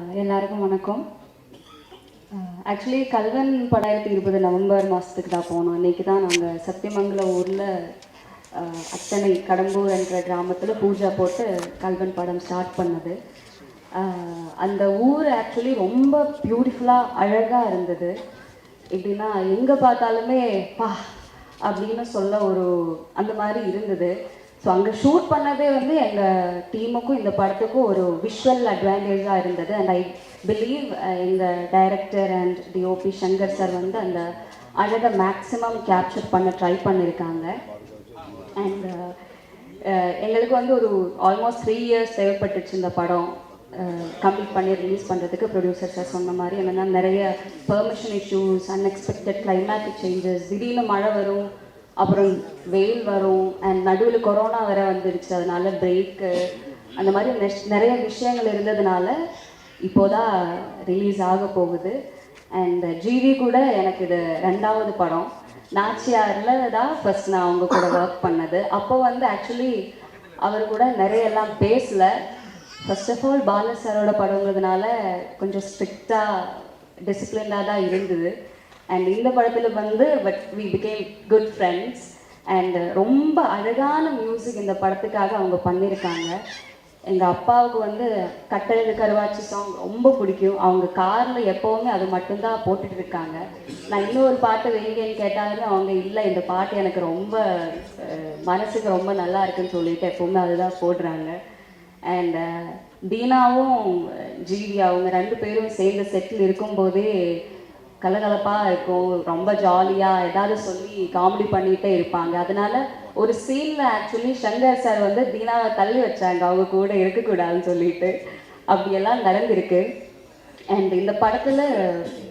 எல்லாருக்கும் வணக்கம். ஆக்சுவலி கல்வன் படாயிரத்தி இருபது நவம்பர் மாதத்துக்கு தான் போனோம். அன்றைக்கி தான் நாங்கள் சத்தியமங்கலம் ஊரில் அத்தனை கடம்பூர் என்ற கிராமத்தில் பூஜா போட்டு கல்வன் படம் ஸ்டார்ட் பண்ணது. அந்த ஊர் ஆக்சுவலி ரொம்ப பியூட்டிஃபுல்லாக அழகாக இருந்தது. எப்படின்னா எங்கே பார்த்தாலுமே பா அப்படின்னு சொல்ல ஒரு அந்த மாதிரி இருந்தது. ஸோ அங்கே ஷூட் பண்ணதே வந்து எங்கள் டீமுக்கும் இந்த படத்துக்கும் ஒரு விஷுவல் அட்வான்டேஜாக இருந்தது. அண்ட் ஐ பிலீவ் எங்கள் director and DOP Shankar sir வந்து அந்த அழகை மேக்ஸிமம் கேப்சர் பண்ண ட்ரை பண்ணியிருக்காங்க அண்ட் uh, uh, எங்களுக்கு வந்து ஒரு ஆல்மோஸ்ட் த்ரீ இயர்ஸ் தேவைப்பட்டுச்சு இந்த படம் uh, கம்ப்ளீட் பண்ணி ரிலீஸ் பண்ணுறதுக்கு ப்ரொடியூசர் சார் சொன்ன மாதிரி என்னென்னா நிறைய permission issues unexpected climatic changes திடீர்னு மழை வரும் அப்புறம் வெயில் வரும் அண்ட் நடுவில் கொரோனா வேற வந்துடுச்சு அதனால பிரேக்கு அந்த மாதிரி நிறைய விஷயங்கள் இருந்ததுனால இப்போதான் ரிலீஸ் ஆக போகுது. அண்ட் ஜிவி கூட எனக்கு இது ரெண்டாவது படம். நாச்சியாரில் தான் ஃபர்ஸ்ட் நான் அவங்க கூட ஒர்க் பண்ணது. அப்போ வந்து ஆக்சுவலி அவர் கூட நிறைய எல்லாம் பேசல. ஃபர்ஸ்ட் ஆஃப் ஆல் பாலா சாரோட படங்கிறதுனால கொஞ்சம் ஸ்ட்ரிக்டாக டிசிப்ளின்டாக தான் இருந்தது. அண்ட் இந்த படத்தில் வந்து but we become good friends and ரொம்ப அழகான மியூசிக் இந்த படத்துக்காக அவங்க பண்ணியிருக்காங்க எங்கள் அப்பாவுக்கு வந்து கட்டழகு கருவாச்சி சாங் ரொம்ப பிடிக்கும். அவங்க காரில் எப்போவுமே அது மட்டும்தான் போட்டுட்டு இருக்காங்க. நான் இன்னொரு பாட்டு வைங்கன்னு கேட்டாலுமே அவங்க இல்லை இந்த பாட்டு எனக்கு ரொம்ப மனசுக்கு ரொம்ப நல்லா இருக்குன்னு சொல்லிட்டு எப்போவுமே அதுதான் போடுறாங்க. அண்ட் தீனாவும் ஜீவி அவங்க ரெண்டு பேரும் சேர்ந்து செட்டில் இருக்கும்போதே கலகலப்பாக இருக்கும் ரொம்ப ஜாலியாக ஏதாவது சொல்லி காமெடி பண்ணிகிட்டே இருப்பாங்க. அதனால ஒரு சீனில் ஆக்சுவலி சங்கர் சார் வந்து தீனாவை தள்ளி வச்சாங்க. அவங்க கூட இருக்கக்கூடாதுன்னு சொல்லிட்டு. அப்படியெல்லாம் நடந்திருக்கு. அண்ட் இந்த படத்தில்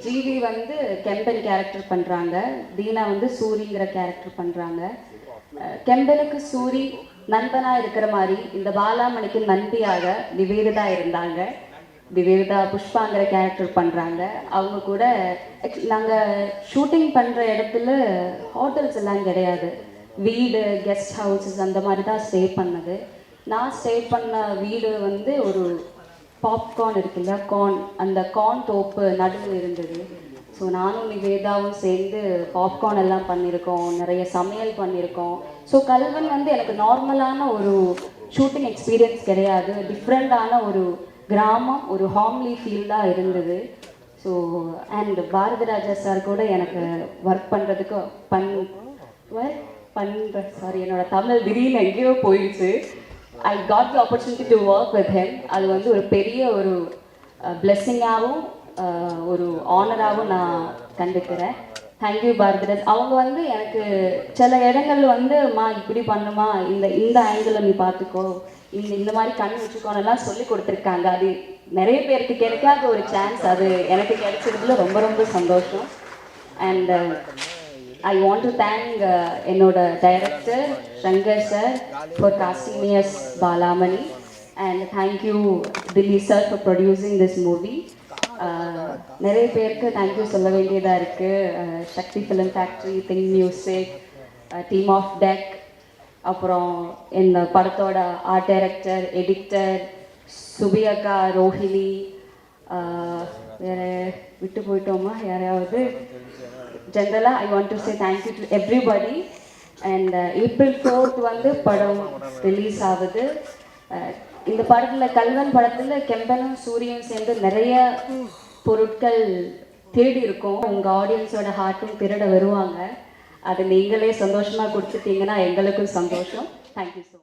ஜிவி வந்து கெம்பன் கேரக்டர் பண்ணுறாங்க தீனா வந்து சூரிங்கிற கேரக்டர் பண்ணுறாங்க கெம்பனுக்கு சூரி நண்பனாக இருக்கிற மாதிரி இந்த பாலாமணிக்கு நண்பியாக நிவேதிதா இருந்தாங்க. நிவேதிதா புஷ்பாங்கிற கேரக்டர் பண்ணுறாங்க அவங்க கூட நாங்கள் ஷூட்டிங் பண்ணுற இடத்துல ஹோட்டல்ஸ் எல்லாம் கிடையாது. வீடு கெஸ்ட் ஹவுசஸ் அந்த மாதிரி தான் ஸ்டே பண்ணது. நான் ஸ்டே பண்ண வீடு வந்து ஒரு பாப்கார்ன் இருக்குல்ல கார்ன் அந்த கார்ன் தோப்பு நடுவில் இருந்தது. ஸோ நானும் நிவேதாவும் சேர்ந்து பாப்கார்ன் எல்லாம் பண்ணியிருக்கோம் நிறைய சமையல் பண்ணியிருக்கோம். ஸோ கல்வன் வந்து எனக்கு நார்மலான ஒரு ஷூட்டிங் எக்ஸ்பீரியன்ஸ் கிடையாது. டிஃப்ரெண்ட்டான ஒரு கிராமம் ஒரு ஹாம்லி ஃபீல்டாக இருந்தது. So and Bharathi Raja sir கூட எனக்கு ஒர்க் பண்ணுறதுக்கு பண் ஒர்க் பண்ணுற சாரி என்னோட தமிழ் திடீர்னு எங்கேயோ போயிடுச்சு. I got the opportunity to work with him அது வந்து ஒரு பெரிய ஒரு பிளெஸ்ஸிங்காகவும் ஒரு ஆனராகவும் நான் கண்டுக்கிறேன். தேங்க்யூ பாரதிராஜ் அவங்க வந்து எனக்கு சில இடங்கள் வந்து மா இப்படி பண்ணுமா? இந்த இந்த ஆங்கிளில் நீ பார்த்துக்கோ. இந்த இந்த மாதிரி கண் வச்சுக்கோன்னெல்லாம் சொல்லி கொடுத்துருக்காங்க. அது நிறைய பேருக்கு கிடைக்காத ஒரு சான்ஸ் அது. எனக்கு கிடைச்சதுல ரொம்ப ரொம்ப சந்தோஷம். And I want to thank என்னோட director Shankar sir for casting Balamani and thank you Dilli sir for producing this movie நிறைய பேருக்கு தேங்க்யூ சொல்ல வேண்டியதாக இருக்குது Sakthi film factory Think Music team of tech அப்புறம் இந்த படத்தோட ஆர்ட் டைரக்டர் எடிட்டர் சுபியக்கா ரோஹிணி வேறு விட்டு போயிட்டோமா? யாரையாவது? ஜென்ரலாக I want to say thank you to everybody and April fourth வந்து படம் ரிலீஸ் ஆகுது. இந்த படத்தில் கல்வன் படத்தில் கெம்பனும் சூரியனும் சேர்ந்து நிறைய பொருட்கள் தேடி இருக்கோம். உங்கள் ஆடியன்ஸோட ஹார்ட்டும் திருட வருவாங்க. அது நீங்களே சந்தோஷமாக கொடுத்துட்டீங்கன்னா எங்களுக்கும் சந்தோஷம். Thank you so